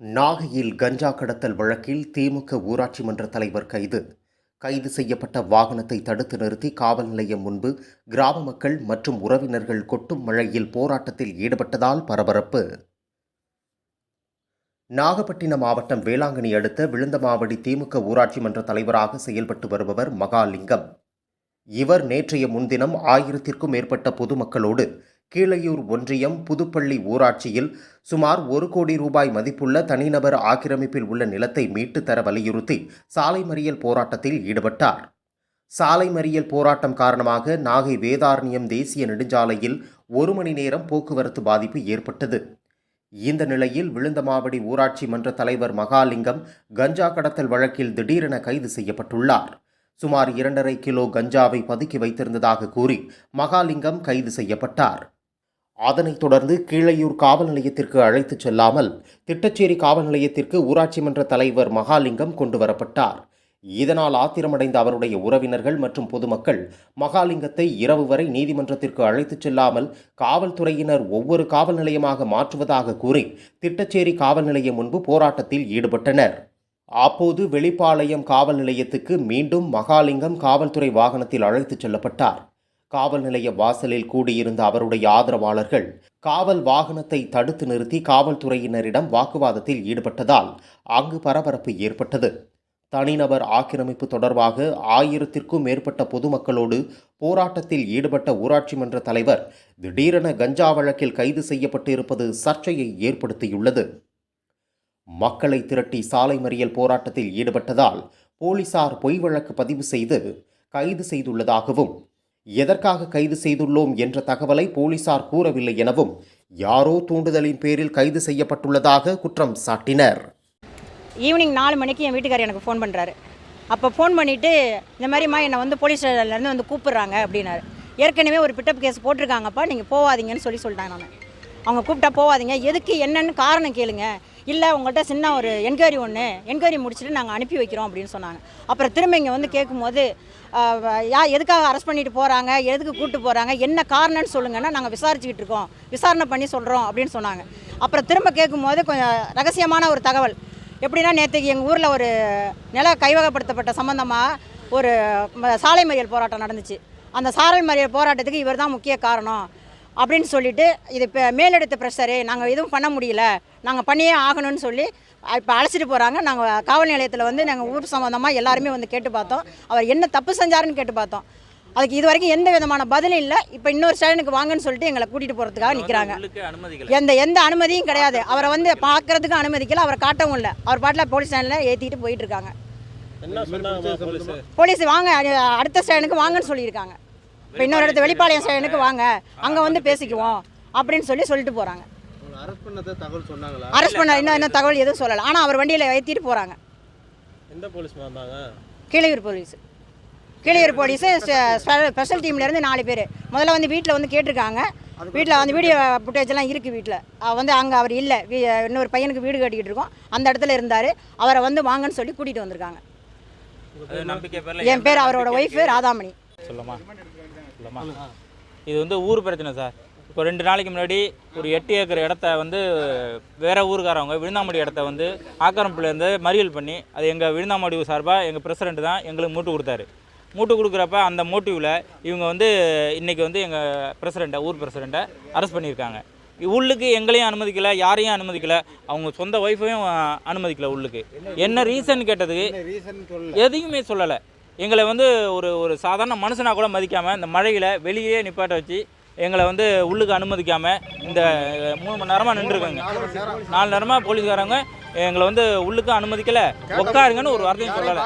நாகையில் கஞ்சா கடத்தல் வழக்கில் திமுக ஊராட்சி மன்ற தலைவர் கைது. கைது செய்யப்பட்ட வாகனத்தை தடுத்து நிறுத்தி காவல் நிலையம் முன்பு கிராம மக்கள் மற்றும் உறவினர்கள் கொட்டும் மழையில் போராட்டத்தில் ஈடுபட்டதால் பரபரப்பு. நாகப்பட்டினம் மாவட்டம் வேளாங்கண்ணி அடுத்த விழுந்தமாவடி திமுக ஊராட்சி மன்ற தலைவராக செயல்பட்டு வருபவர் மகாலிங்கம். இவர் நேற்றைய முன்தினம் ஆயிரத்திற்கும் மேற்பட்ட பொதுமக்களோடு கீழையூர் ஒன்றியம் புதுப்பள்ளி ஊராட்சியில் சுமார் ஒரு கோடி ரூபாய் மதிப்புள்ள தனிநபர் ஆக்கிரமிப்பில் உள்ள நிலத்தை மீட்டு தர வலியுறுத்தி சாலை மறியல் போராட்டத்தில் ஈடுபட்டார். சாலை மறியல் போராட்டம் காரணமாக நாகை வேதாரண்யம் தேசிய நெடுஞ்சாலையில் ஒரு மணி நேரம் போக்குவரத்து பாதிப்பு ஏற்பட்டது. இந்த நிலையில் விழுந்தமாவடி ஊராட்சி மன்ற தலைவர் மகாலிங்கம் கஞ்சா கடத்தல் வழக்கில் திடீரென கைது செய்யப்பட்டுள்ளார். சுமார் இரண்டரை கிலோ கஞ்சாவை பதுக்கி வைத்திருந்ததாக கூறி மகாலிங்கம் கைது செய்யப்பட்டார். அதனைத் தொடர்ந்து கீழையூர் காவல் நிலையத்திற்கு அழைத்துச் செல்லாமல் திட்டச்சேரி காவல் நிலையத்திற்கு ஊராட்சி மன்ற தலைவர் மகாலிங்கம் கொண்டு வரப்பட்டார். இதனால் ஆத்திரமடைந்த அவருடைய உறவினர்கள் மற்றும் பொதுமக்கள் மகாலிங்கத்தை இரவு வரை நீதிமன்றத்திற்கு அழைத்துச் செல்லாமல் காவல்துறையினர் ஒவ்வொரு காவல் நிலையமாக மாற்றுவதாக கூறி திட்டச்சேரி காவல் நிலையம் முன்பு போராட்டத்தில் ஈடுபட்டனர். அப்போது வெளிப்பாளையம் காவல் நிலையத்துக்கு மீண்டும் மகாலிங்கம் காவல்துறை வாகனத்தில் அழைத்துச் செல்லப்பட்டார். காவல் நிலைய வாசலில் கூடியிருந்த அவருடைய ஆதரவாளர்கள் காவல் வாகனத்தை தடுத்து நிறுத்தி காவல்துறையினரிடம் வாக்குவாதத்தில் ஈடுபட்டதால் அங்கு பரபரப்பு ஏற்பட்டது. தனிநபர் ஆக்கிரமிப்பு தொடர்பாக ஆயிரத்திற்கும் மேற்பட்ட பொதுமக்களோடு போராட்டத்தில் ஈடுபட்ட ஊராட்சி மன்ற தலைவர் திடீரென கஞ்சா வழக்கில் கைது செய்யப்பட்டு இருப்பது சர்ச்சையை ஏற்படுத்தியுள்ளது. மக்களை திரட்டி சாலை மறியல் போராட்டத்தில் ஈடுபட்டதால் போலீசார் பொய் வழக்கு பதிவு செய்து கைது செய்துள்ளதாகவும் எதற்காக கைது செய்துள்ளோம் என்ற தகவலை போலீசார் கூறவில்லை எனவும் யாரோ தூண்டுதலின் பேரில் கைது செய்யப்பட்டுள்ளதாக குற்றம் சாட்டினர். ஈவினிங் நாலு மணிக்கு என் வீட்டுக்காரர் எனக்கு ஃபோன் பண்ணுறாரு அப்போ ஃபோன் பண்ணிவிட்டு இந்த மாதிரிம்மா என்னை வந்து போலீஸ் ஸ்டேஷன்லேருந்து வந்து கூப்பிட்றாங்க அப்படின்னாரு. ஏற்கனவே ஒரு பிட்டப் கேஸ் போட்டிருக்காங்கப்பா நீங்கள் போகாதீங்கன்னு சொல்லி சொல்லிட்டாங்க நான் அவங்க கூப்பிட்டா போகாதீங்க எதுக்கு என்னன்னு காரணம் கேளுங்க. இல்லை உங்கள்கிட்ட சின்ன ஒரு என்கொயரி ஒன்று என்கொயரி முடிச்சுட்டு நாங்கள் அனுப்பி வைக்கிறோம் அப்படின்னு சொன்னாங்க. அப்புறம் திரும்ப இங்கே வந்து கேட்கும்போது யா எதுக்காக அரெஸ்ட் பண்ணிட்டு போகிறாங்க எதுக்கு கூப்பிட்டு போகிறாங்க என்ன காரணம்னு சொல்லுங்கன்னா நாங்கள் விசாரிச்சுக்கிட்டு இருக்கோம். விசாரணை பண்ணி சொல்கிறோம் அப்படின்னு சொன்னாங்க. அப்புறம் திரும்ப கேட்கும்போது கொஞ்சம் ரகசியமான ஒரு தகவல். எப்படின்னா நேற்றுக்கு எங்கள் ஊரில் ஒரு நில கைவகப்படுத்தப்பட்ட சம்மந்தமாக ஒரு சாலை மறியல் போராட்டம் நடந்துச்சு. அந்த சாலை மறியல் போராட்டத்துக்கு இவர் தான் முக்கிய காரணம். அப்படின்னு சொல்லிட்டு இது இப்போ மேலெடுத்த ப்ரெஷரு நாங்கள் எதுவும் பண்ண முடியல. நாங்கள் பண்ணியே ஆகணும்னு சொல்லி இப்போ அழைச்சிட்டு போகிறாங்க நாங்கள் காவல் நிலையத்தில் வந்து நாங்கள் ஊர் சம்மந்தமாக எல்லாருமே வந்து கேட்டு பார்த்தோம். அவர் என்ன தப்பு செஞ்சாருன்னு கேட்டு பார்த்தோம். அதுக்கு இது வரைக்கும் எந்த விதமான பதிலும் இல்லை. இப்போ இன்னொரு ஸ்டேஷனுக்கு வாங்கன்னு சொல்லிட்டு எங்களை கூட்டிகிட்டு போகிறதுக்காக நிற்கிறாங்க எந்த எந்த அனுமதியும் கிடையாது. அவரை வந்து பார்க்கறதுக்கு அனுமதிக்கல. அவரை காட்டவும் இல்லை. அவர் பாட்டில் போலீஸ் ஸ்டேஷனில் ஏற்றிட்டு போயிட்டு இருக்காங்க. போலீஸ் வாங்க அடுத்த ஸ்டேஷனுக்கு வாங்கன்னு சொல்லியிருக்காங்க. இப்போ இன்னொரு இடத்து வெளிப்பாளையம் ஸ்டேஷனுக்கு வாங்க. அங்கே வந்து பேசிக்குவோம் அப்படின்னு சொல்லி சொல்லிட்டு போகிறாங்க அரெஸ்ட் பண்ணத தகவல் சொன்னாங்களா? அரெஸ்ட் பண்ண இன்னும் இன்னும் தகவல் எதுவும் சொல்லலை. ஆனால் அவர் வண்டியில் ஏற்றிட்டு போகிறாங்க எந்த போலீஸ் வந்தாங்க Keelaiyur police. Keelaiyur police special டீம்லேருந்து நாலு பேர். முதல்ல வந்து வீட்டில் வந்து கேட்டிருக்காங்க. வீட்டில் வந்து வீடியோ ஃபுட்டேஜ் எல்லாம் இருக்குது வீட்டில் வந்து அங்கே அவர் இல்லை. வீ- இன்னொரு பையனுக்கு வீடு கட்டிக்கிட்டு இருக்கோம். அந்த இடத்துல இருந்தார். அவரை வந்து வாங்கன்னு சொல்லி கூட்டிகிட்டு வந்திருக்காங்க. அது நம்பிக்கை பேர்ல என் பேர் அவரோட ஒய்ஃபு ராதாமணி. சொல்லமா? சொல்லமா? இது வந்து ஊர் பிரச்சனை சார். இப்போ ரெண்டு நாளைக்கு முன்னாடி ஒரு எட்டு ஏக்கர் இடத்த வந்து வேற ஊருக்காரவங்க விழுந்தாமடி இடத்த வந்து ஆக்கிரமிப்புலேருந்து மறியல் பண்ணி அது எங்கள் விழுந்தாமடி சார்பாக எங்கள் பிரசிடெண்ட் தான் எங்களுக்கு மூட்டு கொடுத்தாரு. மூட்டு கொடுக்குறப்ப அந்த மோட்டிவில் இவங்க வந்து இன்றைக்கி வந்து எங்கள் பிரசிடெண்ட்டை ஊர் பிரசிடெண்ட்டை அரெஸ்ட் பண்ணியிருக்காங்க. உள்ளுக்கு எங்களையும் அனுமதிக்கல யாரையும் அனுமதிக்கல அவங்க சொந்த ஒய்ஃபையும் அனுமதிக்கல உள்ளுக்கு. என்ன ரீசன் கேட்டதுக்கு எதையுமே சொல்லலை. எங்களை வந்து ஒரு ஒரு சாதாரண மனுஷனாக கூட மதிக்காமல் இந்த மழையில் வெளியே நிப்பாட்ட வச்சு எங்களை வந்து உள்ளுக்கு அனுமதிக்காமல் இந்த மூணு மணி நேரமாக நின்றுருக்காங்க. நாலு நேரமாக போலீஸ்காரங்க எங்களை வந்து உள்ளுக்கு அனுமதிக்கலை. உட்காருங்கன்னு ஒரு வார்த்தையும் சொல்லலை.